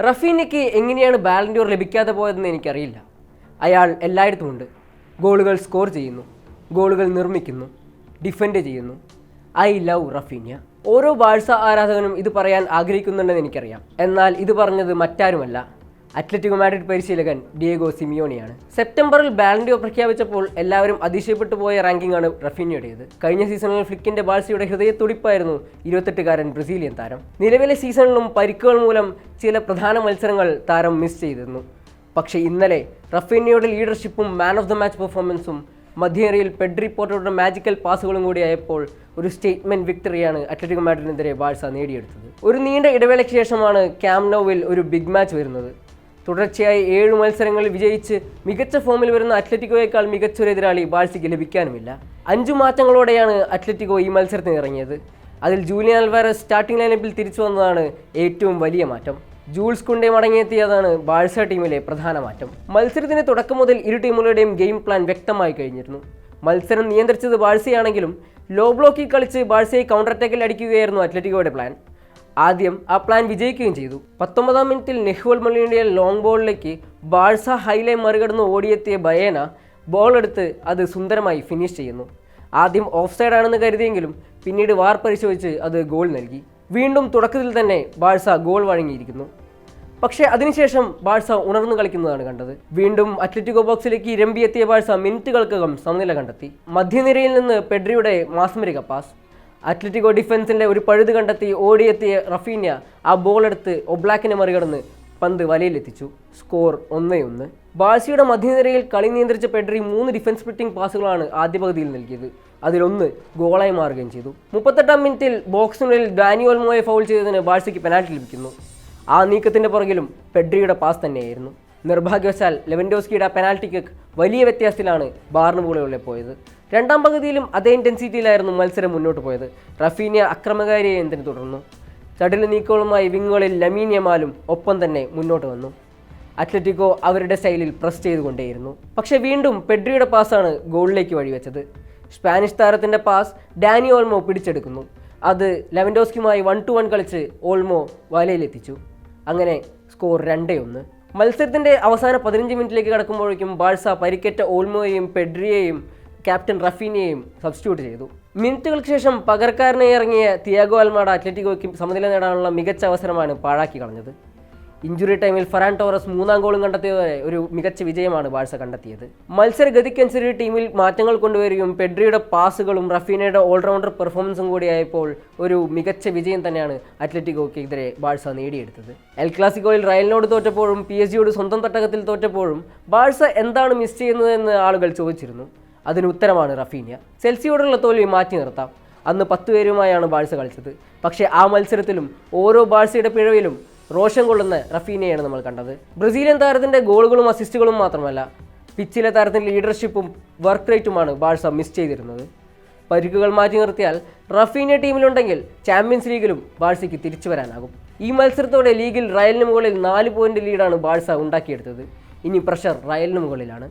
റഫീനയ്ക്ക് എങ്ങനെയാണ് ബാലൻഡോർ ലഭിക്കാതെ പോയതെന്ന് എനിക്കറിയില്ല. അയാൾ എല്ലായിടത്തും ഉണ്ട്. ഗോളുകൾ സ്കോർ ചെയ്യുന്നു. ഗോളുകൾ നിർമ്മിക്കുന്നു. ഡിഫെൻഡ് ചെയ്യുന്നു. ഐ ലവ് റഫീനിയ ഓരോ ബാഴ്സ ആരാധകനും ഇത് പറയാൻ ആഗ്രഹിക്കുന്നുണ്ടെന്ന് എനിക്കറിയാം. എന്നാൽ ഇത് പറഞ്ഞത് മറ്റാരുമല്ല. അത്ലറ്റിക്കോ മാഡ്രിഡ് പരിശീലകൻ ഡിയേഗോ സിമിയോണിയാണ്. സെപ്റ്റംബറിൽ ബാലൻഡിയോ പ്രഖ്യാപിച്ചപ്പോൾ എല്ലാവരും അതിശയപ്പെട്ടു പോയ റാങ്കിംഗ് ആണ് റഫീനിയുടേത്. കഴിഞ്ഞ സീസണിൽ ഫ്ലിക്കിന്റെ ബാഴ്സയുടെ ഹൃദയത്തുടിപ്പായിരുന്നു ഇരുപത്തെട്ടുകാരൻ ബ്രസീലിയൻ താരം. നിലവിലെ സീസണിലും പരിക്കുകൾ മൂലം ചില പ്രധാന മത്സരങ്ങൾ താരം മിസ് ചെയ്തിരുന്നു. പക്ഷേ ഇന്നലെ റഫീനിയുടെ ലീഡർഷിപ്പും മാൻ ഓഫ് ദ മാച്ച് പെർഫോമൻസും മധ്യേറിയിൽ പെഡ്രി പോർട്ടോയുടെ മാജിക്കൽ പാസുകളും കൂടി ആയപ്പോൾ ഒരു സ്റ്റേറ്റ്മെന്റ് വിക്ടറിയാണ് അത്ലറ്റിക് മാഡ്രിഡിനെതിരെ ബാഴ്സ നേടിയെടുത്തത്. ഒരു നീണ്ട ഇടവേളയ്ക്ക് ശേഷമാണ് ക്യാംനോവിൽ ഒരു ബിഗ് മാച്ച് വരുന്നത്. തുടർച്ചയായി ഏഴ് മത്സരങ്ങളിൽ വിജയിച്ച് മികച്ച ഫോമിൽ വരുന്ന അത്ലറ്റിക്കോയേക്കാൾ മികച്ചൊരു എതിരാളി ബാഴ്സിക്ക് ലഭിക്കാനുമില്ല. അഞ്ചു മാറ്റങ്ങളോടെയാണ് അത്ലറ്റിക്കോ ഈ മത്സരത്തിന് ഇറങ്ങിയത്. അതിൽ ജൂലിയൻ അൽവാരസ് സ്റ്റാർട്ടിംഗ് ലൈനപ്പിൽ തിരിച്ചു വന്നതാണ് ഏറ്റവും വലിയ മാറ്റം. ജൂൾസ് കുണ്ടെ മടങ്ങിയെത്തിയതാണ് ബാഴ്സ ടീമിലെ പ്രധാന മാറ്റം. മത്സരത്തിന് തുടക്കം മുതൽ ഇരു ടീമുകളുടെയും ഗെയിം പ്ലാൻ വ്യക്തമായി കഴിഞ്ഞിരുന്നു. മത്സരം നിയന്ത്രിച്ചത് ബാഴ്സയാണെങ്കിലും ലോ ബ്ലോക്കിൽ കളിച്ച് ബാഴ്സയെ കൗണ്ടർ അറ്റാക്കിൽ അടിക്കുകയായിരുന്നു അത്ലറ്റിക്കോയുടെ പ്ലാൻ ആദ്യം ആ പ്ലാൻ വിജയിക്കുകയും ചെയ്തു. പത്തൊമ്പതാം മിനിറ്റിൽ നെഹ്വൽ മൊളിയുടെ ലോങ് ബോളിലേക്ക് ബാഴ്സ ഹൈലൈ മറികടന്ന് ഓടിയെത്തിയ ബയേന ബോൾ എടുത്ത് അത് സുന്ദരമായി ഫിനിഷ് ചെയ്യുന്നു. ആദ്യം ഓഫ് സൈഡ് ആണെന്ന് കരുതിയെങ്കിലും പിന്നീട് വാർ പരിശോധിച്ച് അത് ഗോൾ നൽകി. വീണ്ടും തുടക്കത്തിൽ തന്നെ ബാഴ്സ ഗോൾ വഴങ്ങിയിരിക്കുന്നു. പക്ഷേ അതിനുശേഷം ബാഴ്സ ഉണർന്നു കളിക്കുന്നതാണ് കണ്ടത്. വീണ്ടും അത്ലറ്റിക്കോ ബോക്സിലേക്ക് ഇരമ്പിയെത്തിയ ബാഴ്സ മിനിറ്റുകൾക്കകം സമനില കണ്ടെത്തി. മധ്യനിരയിൽ നിന്ന് പെഡ്രിയുടെ മാസ്മരിക പാസ് അത്ലറ്റിക്കോ ഡിഫൻസിന്റെ ഒരു പഴുത് കണ്ടെത്തി ഓടിയെത്തിയ റഫീന്യ ആ ബോൾ എടുത്ത് ഒബ്ലാക്കിനെ മറികടന്ന് പന്ത് വലയിലെത്തിച്ചു. സ്കോർ ഒന്നേ ഒന്ന്. ബാഴ്സയുടെ മധ്യനിരയിൽ കളി നിയന്ത്രിച്ച പെഡ്രി മൂന്ന് ഡിഫൻസ് സ്പ്ലിറ്റിംഗ് പാസുകളാണ് ആദ്യ പകുതിയിൽ നൽകിയത്. അതിലൊന്ന് ഗോളായി മാറുകയും ചെയ്തു. മുപ്പത്തെട്ടാം മിനിറ്റിൽ ബോക്സിനുള്ളിൽ ഡാനിയോൽ മോയെ ഫൗൾ ചെയ്തതിന് ബാഴ്സയ്ക്ക് പെനാൽറ്റി ലഭിക്കുന്നു. ആ നീക്കത്തിന്റെ പുറകിലും പെഡ്രിയുടെ പാസ് തന്നെയായിരുന്നു. നിർഭാഗ്യവശാൽ ലെവൻഡോസ്കിയുടെ പെനാൽറ്റി കിക്ക് വലിയ വ്യത്യാസത്തിലാണ് മുകളിലെ പോയത്. രണ്ടാം പകുതിയിലും അതേ ഇന്റൻസിറ്റിയിലായിരുന്നു മത്സരം മുന്നോട്ട് പോയത്. റഫീനിയ അക്രമകാരിയെ എന്തിനു തുടർന്നു? ചടില നീക്കങ്ങളുമായി വിങ്ങുകളിൽ ലമീനിയമാലും ഒപ്പം തന്നെ മുന്നോട്ട് വന്നു. അത്ലറ്റിക്കോ അവരുടെ സ്റ്റൈലിൽ പ്രസ് ചെയ്തുകൊണ്ടേയിരുന്നു. പക്ഷേ വീണ്ടും പെഡ്രിയുടെ പാസ്സാണ് ഗോളിലേക്ക് വഴിവെച്ചത്. സ്പാനിഷ് താരത്തിന്റെ പാസ് ഡാനി ഓൾമോ പിടിച്ചെടുക്കുന്നു. അത് ലെവൻഡോസ്കിയുമായി വൺ ടു വൺ കളിച്ച് ഓൾമോ വലയിലെത്തിച്ചു. അങ്ങനെ സ്കോർ രണ്ടേ ഒന്ന്. മത്സരത്തിന്റെ അവസാന പതിനഞ്ച് മിനിറ്റിലേക്ക് കടക്കുമ്പോഴേക്കും ബാഴ്സ പരിക്കേറ്റ ഓൾമോയെയും പെഡ്രിയെയും ക്യാപ്റ്റൻ റഫീനെയും സബ്സ്റ്റിറ്റ്യൂട്ട് ചെയ്തു. മിനിറ്റുകൾക്ക് ശേഷം പകരക്കാരനെ ഇറങ്ങിയ തിയാഗോ അൽമാഡ അത്ലറ്റിക്കോയ്ക്ക് സമനില നേടാനുള്ള മികച്ച അവസരമാണ് പാഴാക്കി കളഞ്ഞത്. ഇഞ്ചുറി ടൈമിൽ ഫറാൻ ടോറസ് മൂന്നാം ഗോളും കണ്ടെത്തിയതോടെ ഒരു മികച്ച വിജയമാണ് ബാഴ്സ കണ്ടെത്തിയത്. മത്സരഗതിക്കനുസരിച്ച് ടീമിൽ മാറ്റങ്ങൾ കൊണ്ടുവരികയും പെഡ്രിയുടെ പാസുകളും റഫീനയുടെ ഓൾറൗണ്ടർ പെർഫോമൻസും കൂടിയായപ്പോൾ ഒരു മികച്ച വിജയം തന്നെയാണ് അത്ലറ്റിക്കോക്കെതിരെ ബാഴ്സ നേടിയെടുത്തത്. എൽ ക്ലാസിക്കോയിൽ റയലിനോട് തോറ്റപ്പോഴും പി എസ് ജിയോട് സ്വന്തം തട്ടകത്തിൽ തോറ്റപ്പോഴും ബാഴ്സ എന്താണ് മിസ് ചെയ്യുന്നതെന്ന് ആളുകൾ ചോദിച്ചിരുന്നു. അതിന് ഉത്തരമാണ് റഫീനിയ. സെൽസിയോടുള്ള തോൽവി മാറ്റി നിർത്താം. അന്ന് പത്ത് പേരുമായാണ് ബാഴ്സ കളിച്ചത്. പക്ഷേ ആ മത്സരത്തിലും ഓരോ ബാഴ്സയുടെ പിഴവിലും റോഷൻ കൊള്ളുന്ന റഫീനയാണ് നമ്മൾ കണ്ടത്. ബ്രസീലിയൻ താരത്തിന്റെ ഗോളുകളും അസിസ്റ്റുകളും മാത്രമല്ല പിച്ചിലെ താരത്തിന്റെ ലീഡർഷിപ്പും വർക്ക് റേറ്റുമാണ് ബാഴ്സ മിസ് ചെയ്തിരുന്നത്. പരിക്കുകൾ മാറ്റി നിർത്തിയാൽ റഫീനിയ ടീമിലുണ്ടെങ്കിൽ ചാമ്പ്യൻസ് ലീഗിലും ബാഴ്സയ്ക്ക് തിരിച്ചു വരാനാകും. ഈ മത്സരത്തോടെ ലീഗിൽ റയലിന് മുകളിൽ നാല് പോയിന്റ് ലീഡാണ് ബാഴ്സ ഉണ്ടാക്കിയെടുത്തത്. ഇനി പ്രഷർ റയലിന് മുകളിലാണ്.